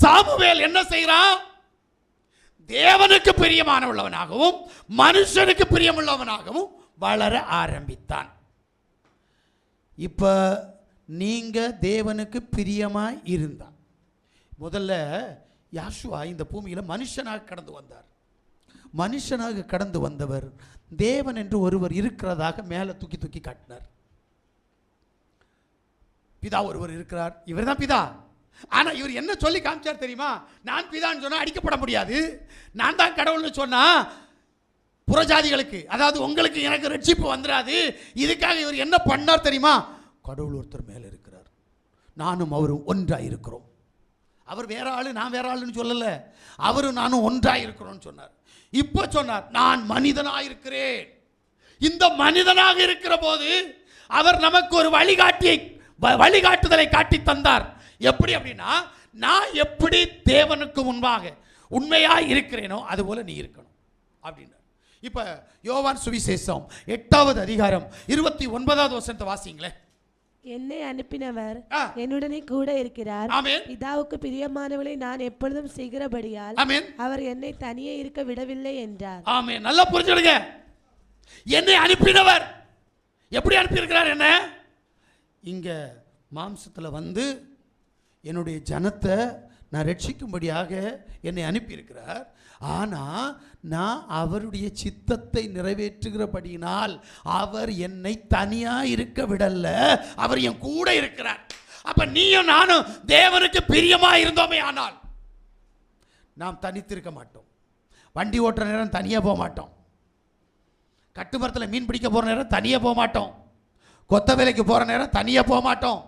Samuel என்ன செய்கிறான்? தேவனுக்கு பிரியமான உள்ளவனாகவும் மனுஷனுக்கு பிரியமுள்ளவனாகவும் வளர ஆரம்பித்தான். இப்போ நீங்கள் தேவனுக்கு பிரியமாக இருந்தா. முதல்ல யாஷுவா இந்த பூமியில் மனுஷனாக கடந்து வந்தார். மனுஷனாக கடந்து வந்தவர் தேவன் என்று ஒருவர் இருக்கிறதாக மேலே தூக்கி தூக்கி காட்டினார். பிதா ஒருவர் இருக்கிறார். இவர் தான் பிதா. ஆனா இவர் என்ன சொல்லி காமிச்சார் தெரியுமா? நான் பிதான்னு சொன்னா அடிக்கப்பட முடியாது. நான் தான் கடவுள்னு சொன்னா புறஜாதிகளுக்கு அதாவது உங்களுக்கு எனக்கு ரட்சிப்பு வந்துடாது இதுக்காக இவர் என்ன பண்ணார் தெரியுமா? கடவுள் ஒருத்தர் மேலே இருக்கிறார். நானும் அவரும் ஒன்றாக இருக்கிறோம். அவர் வேற ஆளு நான் வேற ஆளுன்னு சொல்லல. அவரும் நானும் ஒன்றாக இருக்கிறோம்னு சொன்னார். இப்போ சொன்னார் நான் மனிதனாக இருக்கிறேன். இந்த மனிதனாக இருக்கிற போது அவர் நமக்கு ஒரு வழிகாட்டியை வ- வழிகாட்டுதலை காட்டி தந்தார். எப்படி அப்படின்னா நான் எப்படி தேவனுக்கு முன்பாக உண்மையா இருக்கிறேனோ அதுபோல நீ இருக்கணும். அப்படின்னார் இப்ப யோவான் சுவிசேஷம் எட்டாவது அதிகாரம் இருபத்தி ஒன்பதாவது வசனத்தை வாசிங்களேன். என்னை அனுப்பினவர். என்னுடனே கூட இருக்கிறார். ஆமென். பிதாவுக்கு பிரியமானவளை நான் எப்பொழுதும் செய்கிறபடியால் அவர் என்னை தனியே இருக்க விடவில்லை என்றார். ஆமென். நல்லா புரிஞ்சுடுங்க என்னை அனுப்பினவர். எப்படி அனுப்பியிருக்கிறார் என்ன? இங்க மாம்சத்தில் வந்து என்னுடைய ஜனத்தை நான் ரட்சிக்கும்படியாக என்னை அனுப்பியிருக்கிறார். ஆனால் நான் அவருடைய சித்தத்தை நிறைவேற்றுகிறபடியினால் அவர் என்னை தனியாக இருக்க விடல. அவர் என் கூட இருக்கிறார். அப்போ நீயும் நானும் தேவனுக்கு பிரியமாக இருந்தோமே ஆனால் நாம் தனித்திருக்க மாட்டோம். வண்டி ஓட்டுற நேரம் தனியாக போக மாட்டோம். கட்டுமரத்தில் மீன் பிடிக்க போகிற நேரம் தனியாக போக மாட்டோம். கொத்த வேலைக்கு போகிற நேரம் தனியாக போக மாட்டோம்.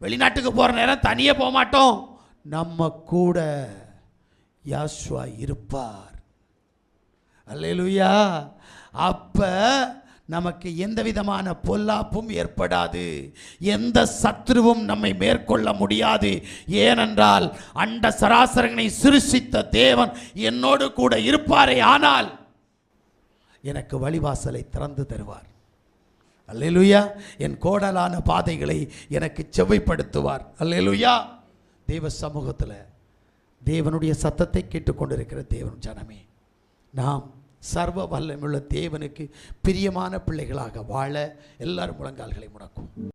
வெளிநாட்டுக்கு போகிற நேரம் தனியாக போக மாட்டோம். நம்ம கூட யாஸ்வா இருப்பார். அல்லையா அப்போ நமக்கு எந்த விதமான பொல்லாப்பும் ஏற்படாது. எந்த சத்ருவும் நம்மை மேற்கொள்ள முடியாது. ஏனென்றால் அண்ட சராசரங்களை சிருஷித்த தேவன் என்னோடு கூட இருப்பாரே ஆனால் எனக்கு வழிவாசலை திறந்து தருவார். அல்லேலுயா. என் கோடலான பாதைகளை எனக்கு செவ்வைப்படுத்துவார். அல்லேலுயா. தேவ சமூகத்தில் தேவனுடைய சத்தத்தை கேட்டுக்கொண்டிருக்கிற தேவன் ஜனமே நாம் சர்வ வல்லமுள்ள தேவனுக்கு பிரியமான பிள்ளைகளாக வாழ எல்லாரும் முழங்கால்களை முடக்கும்.